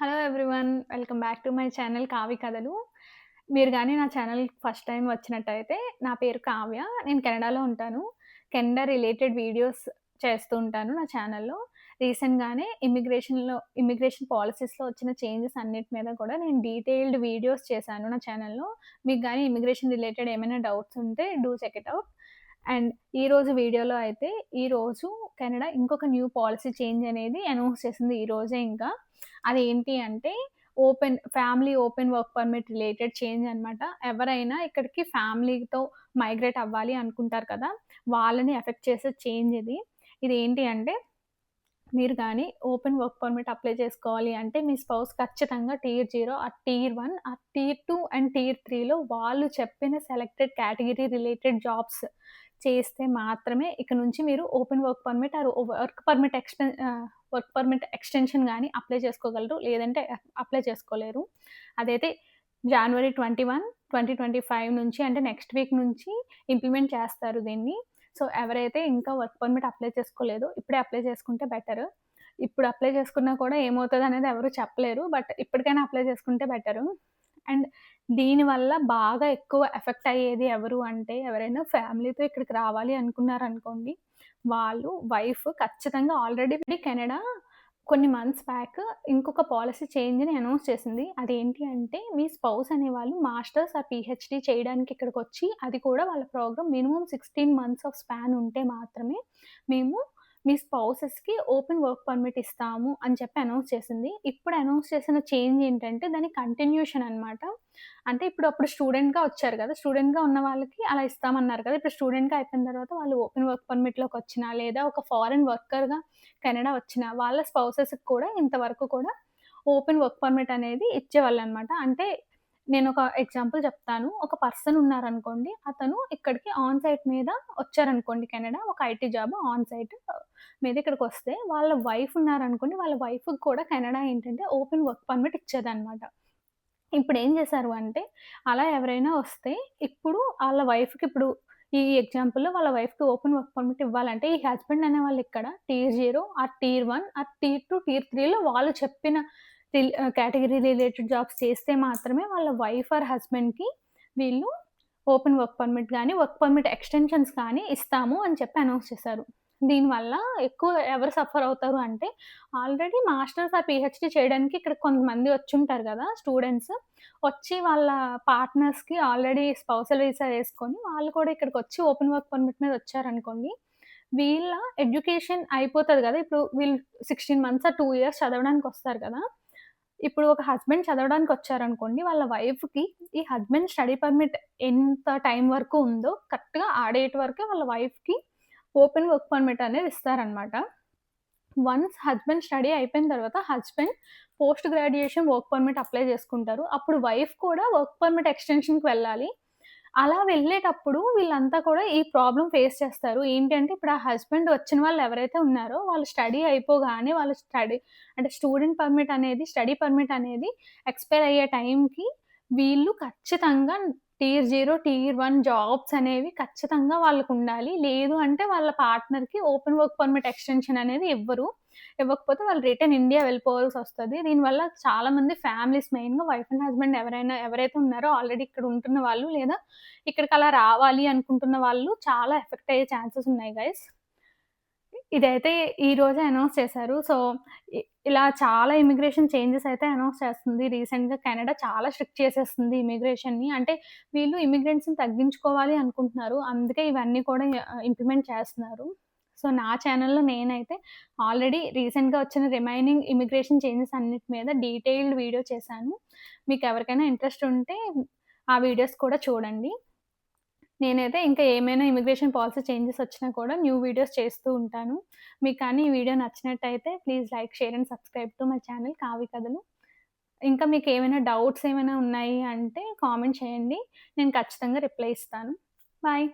Hello everyone welcome back to my channel Kavya కథలు మీరు కానీ నా ఛానల్ ఫస్ట్ టైం వచ్చినట్టయితే నా పేరు కావ్య నేను కెనడాలో ఉంటాను. కెనడా రిలేటెడ్ వీడియోస్ చేస్తూ ఉంటాను నా ఛానల్లో రీసెంట్గానే ఇమిగ్రేషన్లో ఇమిగ్రేషన్ పాలసీస్లో వచ్చిన చేంజెస్ అన్నిటి మీద కూడా నేను డీటెయిల్డ్ వీడియోస్ చేశాను నా ఛానల్లో మీకు కానీ ఇమిగ్రేషన్ రిలేటెడ్ ఏమైనా డౌట్స్ ఉంటే do check it out and ఈరోజు వీడియోలో అయితే ఈరోజు కెనడా ఇంకొక న్యూ పాలసీ చేంజ్ అనేది అనౌన్స్ చేసింది ఈరోజే ఇంకా. అదేంటి అంటే open family open work permit related change అనమాట ఎవరైనా ఇక్కడికి ఫ్యామిలీతో మైగ్రేట్ అవ్వాలి అనుకుంటారు కదా వాళ్ళని ఎఫెక్ట్ చేసే చేంజ్ ఇది. ఇది ఏంటి అంటే మీరు కానీ ఓపెన్ వర్క్ పర్మిట్ అప్లై చేసుకోవాలి అంటే మీ స్పౌస్ ఖచ్చితంగా టీర్ జీరో ఆ టీర్ వన్ ఆ టీర్ టూ అండ్ టీర్ త్రీలో వాళ్ళు చెప్పిన సెలెక్టెడ్ కేటగిరీ రిలేటెడ్ జాబ్స్ చేస్తే మాత్రమే ఇక నుంచి మీరు open work permit or work permit ఎక్స్టెన్ work permit extension కానీ అప్లై చేసుకోగలరు లేదంటే అప్లై చేసుకోలేరు. అదైతే జనవరి twenty one twenty twenty five నుంచి అంటే నెక్స్ట్ వీక్ నుంచి ఇంప్లిమెంట్ చేస్తారు దీన్ని. సో ఎవరైతే ఇంకా వర్క్ పర్మిట్ అప్లై చేసుకోలేదో ఇప్పుడే అప్లై చేసుకుంటే బెటర్. ఇప్పుడు అప్లై చేసుకున్నా కూడా ఏమవుతుంది అనేది ఎవరు చెప్పలేరు బట్ ఇప్పటికైనా అప్లై చేసుకుంటే బెటరు. అండ్ దీనివల్ల బాగా ఎక్కువ ఎఫెక్ట్ అయ్యేది ఎవరు అంటే ఎవరైనా ఫ్యామిలీతో ఇక్కడికి రావాలి అనుకున్నారనుకోండి వాళ్ళు వైఫ్ ఖచ్చితంగా ఆల్రెడీ కెనడా కొన్ని మంత్స్ బ్యాక్ ఇంకొక పాలసీ చేంజ్ని అనౌన్స్ చేసింది. అదేంటి అంటే మీ స్పౌస్ అనేవాళ్ళు మాస్టర్స్ ఆ పిహెచ్డి చేయడానికి ఇక్కడికి వచ్చి అది కూడా వాళ్ళ program minimum sixteen months of span ఉంటే మాత్రమే మేము మీ స్పౌసెస్కి ఓపెన్ వర్క్ పర్మిట్ ఇస్తాము అని చెప్పి అనౌన్స్ చేసింది. ఇప్పుడు అనౌన్స్ చేసిన చేంజ్ ఏంటంటే దాని కంటిన్యూషన్ అనమాట అంటే ఇప్పుడు అప్పుడు స్టూడెంట్గా వచ్చారు కదా స్టూడెంట్గా ఉన్న వాళ్ళకి అలా ఇస్తామన్నారు కదా. ఇప్పుడు స్టూడెంట్గా అయిపోయిన తర్వాత వాళ్ళు ఓపెన్ వర్క్ పర్మిట్లోకి వచ్చినా లేదా ఒక ఫారెన్ వర్కర్గా కెనడా వచ్చిన వాళ్ళ స్పౌసెస్కి కూడా ఇంతవరకు కూడా ఓపెన్ వర్క్ పర్మిట్ అనేది ఇచ్చేవాళ్ళు అనమాట అంటే నేను ఒక ఎగ్జాంపుల్ చెప్తాను. ఒక పర్సన్ ఉన్నారనుకోండి అతను ఇక్కడికి ఆన్ సైట్ మీద వచ్చారనుకోండి కెనడా ఒక ఐటీ జాబ్ ఆన్ సైట్ మీద ఇక్కడికి వస్తే వాళ్ళ వైఫ్ ఉన్నారనుకోండి వాళ్ళ వైఫ్ కూడా కెనడా ఏంటంటే ఓపెన్ వర్క్ పర్మిట్ ఇచ్చేదన్నమాట. ఇప్పుడు ఏం చేశారు అంటే అలా ఎవరైనా వస్తే ఇప్పుడు వాళ్ళ వైఫ్కి ఇప్పుడు ఈ ఎగ్జాంపుల్లో వాళ్ళ వైఫ్కి ఓపెన్ వర్క్ పర్మిట్ ఇవ్వాలంటే ఈ హస్బెండ్ అనే వాళ్ళు ఇక్కడ టీర్ జీరో ఆ టీర్ వన్ ఆ టీర్ టూ టీర్ త్రీలో వాళ్ళు చెప్పిన కేటగిరీ రిలేటెడ్ జాబ్స్ చేస్తే మాత్రమే వాళ్ళ వైఫ్ ఆర్ హస్బెండ్కి వీళ్ళు ఓపెన్ వర్క్ పర్మిట్ కానీ వర్క్ పర్మిట్ ఎక్స్టెన్షన్స్ కానీ ఇస్తాము అని చెప్పి అనౌన్స్ చేశారు. దీనివల్ల ఎక్కువ ఎవరు సఫర్ అవుతారు అంటే ఆల్రెడీ మాస్టర్స్ ఆ పిహెచ్డి చేయడానికి ఇక్కడ కొంతమంది వచ్చి ఉంటారు కదా స్టూడెంట్స్ వచ్చి వాళ్ళ పార్ట్నర్స్కి ఆల్రెడీ స్పౌసల్ వీసా వేసుకొని వాళ్ళు కూడా ఇక్కడికి వచ్చి ఓపెన్ వర్క్ పర్మిట్ మీద వచ్చారనుకోండి వీళ్ళ ఎడ్యుకేషన్ అయిపోతుంది కదా. ఇప్పుడు వీళ్ళు సిక్స్టీన్ మంత్స్ ఆ టూ ఇయర్స్ చదవడానికి వస్తారు కదా. ఇప్పుడు ఒక హస్బెండ్ చదవడానికి వచ్చారనుకోండి వాళ్ళ వైఫ్కి ఈ హస్బెండ్ స్టడీ పర్మిట్ ఎంత టైం వరకు ఉందో కరెక్ట్గా ఆడేట్ వరకే వాళ్ళ వైఫ్కి ఓపెన్ వర్క్ పర్మిట్ అనేది ఇస్తారనమాట. వన్స్ హస్బెండ్ స్టడీ అయిపోయిన తర్వాత husband post graduation work permit apply చేసుకుంటారు. అప్పుడు వైఫ్ కూడా వర్క్ పర్మిట్ ఎక్స్టెన్షన్కి వెళ్ళాలి. అలా వెళ్ళేటప్పుడు వీళ్ళంతా కూడా ఈ ప్రాబ్లం ఫేస్ చేస్తారు. ఏంటంటే ఇప్పుడు ఆ హస్బెండ్ వచ్చిన వాళ్ళు ఎవరైతే ఉన్నారో వాళ్ళు స్టడీ అయిపోగానే వాళ్ళు స్టడీ అంటే స్టూడెంట్ పర్మిట్ అనేది స్టడీ పర్మిట్ అనేది ఎక్స్పైర్ అయ్యే టైంకి వీళ్ళు ఖచ్చితంగా tier zero tier one jobs అనేవి ఖచ్చితంగా వాళ్ళకు ఉండాలి లేదు అంటే వాళ్ళ పార్ట్నర్కి ఓపెన్ వర్క్ పర్మిట్ ఎక్స్టెన్షన్ అనేది ఇవ్వరు. ఇవ్వకపోతే వాళ్ళు రిటర్న్ ఇండియా వెళ్ళిపోవాల్సి వస్తుంది. దీనివల్ల చాలా మంది ఫ్యామిలీస్ మెయిన్గా వైఫ్ అండ్ హస్బెండ్ ఎవరైనా ఎవరైతే ఉన్నారో ఆల్రెడీ ఇక్కడ ఉంటున్న వాళ్ళు లేదా ఇక్కడికి అలా రావాలి అనుకుంటున్న వాళ్ళు చాలా ఎఫెక్ట్ అయ్యే ఛాన్సెస్ ఉన్నాయి గైస్ ఇదైతే ఈ రోజే అనౌన్స్ చేశారు. సో ఇలా చాలా ఇమిగ్రేషన్ చేంజెస్ అయితే అనౌన్స్ చేస్తుంది. రీసెంట్గా కెనడా చాలా స్ట్రిక్ట్ చేసేస్తుంది ఇమిగ్రేషన్ని. అంటే వీళ్ళు ఇమిగ్రెంట్స్ని తగ్గించుకోవాలి అనుకుంటున్నారు. అందుకే ఇవన్నీ కూడా ఇంప్లిమెంట్ చేస్తున్నారు. సో నా ఛానల్లో నేనైతే ఆల్రెడీ రీసెంట్గా వచ్చిన రిమైనింగ్ ఇమిగ్రేషన్ చేంజెస్ అన్నిటి మీద డీటెయిల్డ్ వీడియో చేశాను. మీకు ఎవరికైనా ఇంట్రెస్ట్ ఉంటే ఆ వీడియోస్ కూడా చూడండి. నేనైతే ఇంకా ఏమైనా ఇమిగ్రేషన్ పాలసీ చేంజెస్ వచ్చినా కూడా న్యూ వీడియోస్ చేస్తూ ఉంటాను. మీకు కానీ ఈ వీడియో నచ్చినట్టయితే please like share and subscribe to my channel Kavi కథలు ఇంకా మీకు ఏమైనా డౌట్స్ ఏమైనా ఉన్నాయి అంటే కామెంట్ చేయండి. నేను ఖచ్చితంగా రిప్లై ఇస్తాను. బాయ్